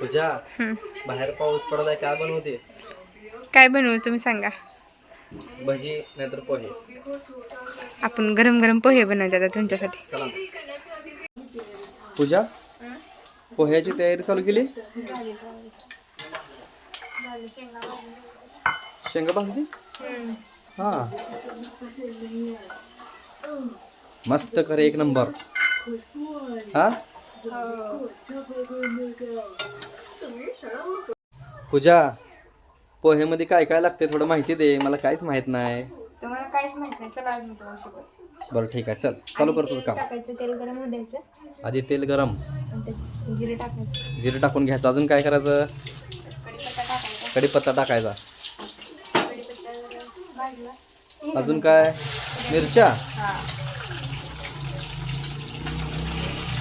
तुझ्या. बाहेर पाऊस पडलाय काय बनवते? काय बनवू तुम्ही सांगा. भजी नाहीतर पोहे. आपण गरम गरम पोहे बनवतात आता तुमच्यासाठी. चला. पूजा पोह्याची तयारी चालू केली? शेंगा भाजली? हा. मस्त कर एक नंबर. हा? पूजा पोहेमध्ये काय काय लागते थोडं माहिती दे. मला काहीच माहीत नाही. तुम्हाला काहीच माहीत नाही. चला आज मी तुम्हाला शिकवते. बरं ठीक आहे. चल चालू कर तेल तुझं काम. टाकायचं तेल गरम होऊ द्यायचं. आधी तेल गरम. आणि त्यात जिरे टाकायचं जिरं टाकून घ्यायचं. अजून काय करायचं? कढीपत्ता टाकायचा. कढीपत्ता टाकायचा. कढीपत्ता भाजला. अजून काय? मिरच्या? हा.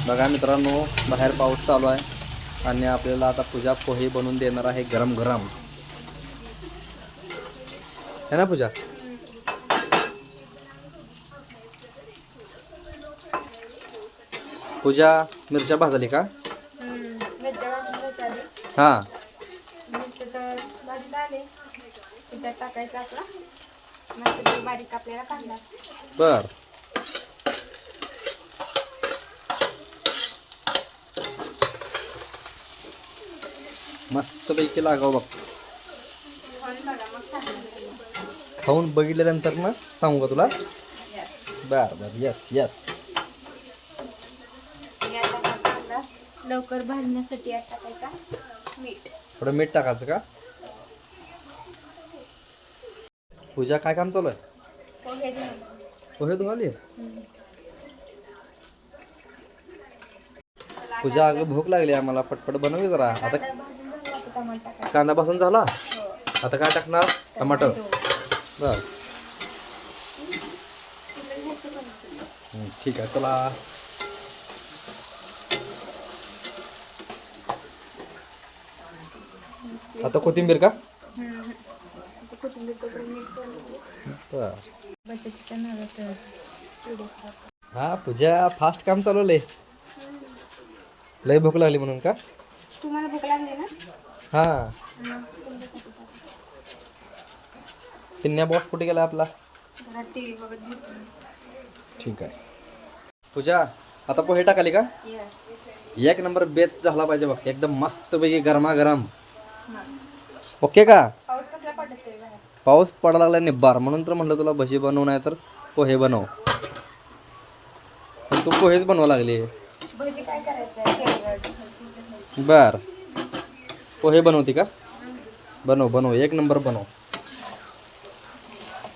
बघा मित्रांनो बाहेर पाऊस चालू आहे. आणि आपल्याला आता पूजा पोहे बनवून देणार आहे गरम गरम. है ना पूजा? पूजा मिरच्या भाजली का? हां. मिरच्या तर भाजीला आले की त्यात टाकायचं आपला मस्त ते बारीक आपल्याला कांदा बर मस्तपैकी लागाव बघ. खाऊन बघितल्यानंतर ना सांगू का तुला. बर बर यस यस लवकर भाजण्यासाठी मीठ. थोडं मीठ टाकायचं का? पूजा काय काम चालू आहे. पोहे धुवाली पूजा अगं भूक लागली आम्हाला पटपट बनवली जरा. आता कांदा भाजून झाला? हो. आता काय टाकणार? टमाटर. बर. ठीक आहे चला. आता कोथिंबीर का? हा पूजा फास्ट काम चालवलंय लय भूक लागली म्हणून का? तुम्हाला भूक लागली ना? हा. चिन्या बॉस कुठे गेला आपला? ठीक आहे. पूजा आता पोहे टाकाली का? एक नंबर बेत झाला पाहिजे बघ एकदम मस्त पैकी गरमागरम ओके का? पाऊस पडायला लागला निब्बार म्हणून तर म्हटलं तुला भजी बनवू नाही तर पोहे बनव. पण तू पोहेच बनवा लागली. बर. पोहे बनवते का? बनव बनव. एक नंबर बनव.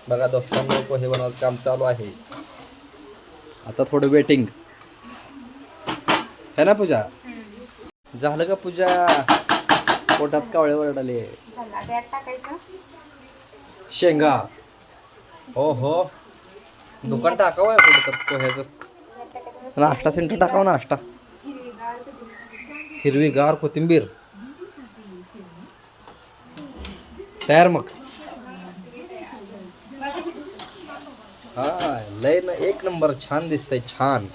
बघा दोस्तांनो पोहे बनवायचं काम चालू आहे. आता थोडं वेटिंग है ना पूजा? झालं का पूजा? पोटात कावळे वरडाले. शेंगा. हो हो दुकान टाकावं आहे कुठं तर पोह्याचं नाश्ता सेंटर टाकावं नाश्ता. हिरवी गार हिरवीगार कोथिंबीर. तयार मग. हा लय ना एक नंबर छान दिसतंय छान.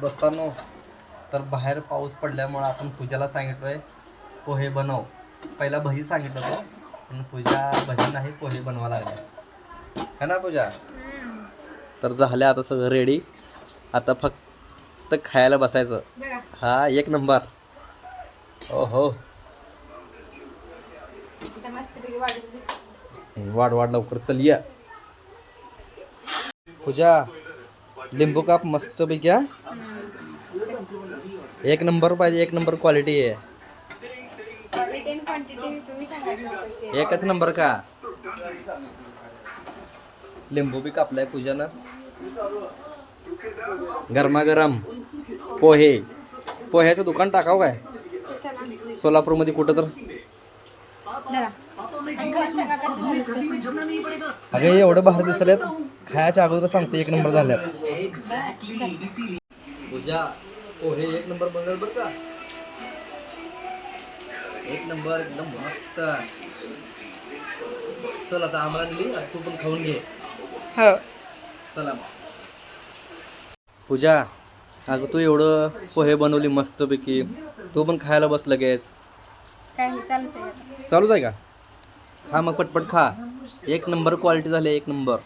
दोस्तांनो तर बाहेर पाऊस पडल्यामुळे आपण पूजाला सांगितलोय पोहे बनव. पहिला भजी सांगितलं होतं पण पूजा भजी नाही पोहे बनवा लागले. है ना पूजा? तर झालं आता सगळं रेडी आता फक्त खायला बसायचं. हा एक नंबर. हो. वाढ वाढ लवकर चल या. पूजा लिंबू काप मस्त पैकी हा एक नंबर पाहिजे एक नंबर क्वालिटी आहे. एकच नंबर का? लिंबू बी कापलाय पूजानं. गरमागरम पोहे. पोह्याचं दुकान टाकावं काय? सोलापूरमध्ये कुठं तर. अगं एवढं बाहेर दिसल्यात खायच्या अगोदर सांगते एक नंबर झाल्यात. पूजा पोहे एक नंबर बरं का? एक नंबर एकदम मस्त. चल आता आम्हाला दिली तू पण खाऊन घे. हो. चला मग. पूजा अगं तू एवढं पोहे बनवली मस्तपैकी. तू पण खायला बस लगेच. काय चालूच आहे आता. चालूच आहे का? खा मग पटपट खा. एक नंबर क्वालिटी झाली एक नंबर.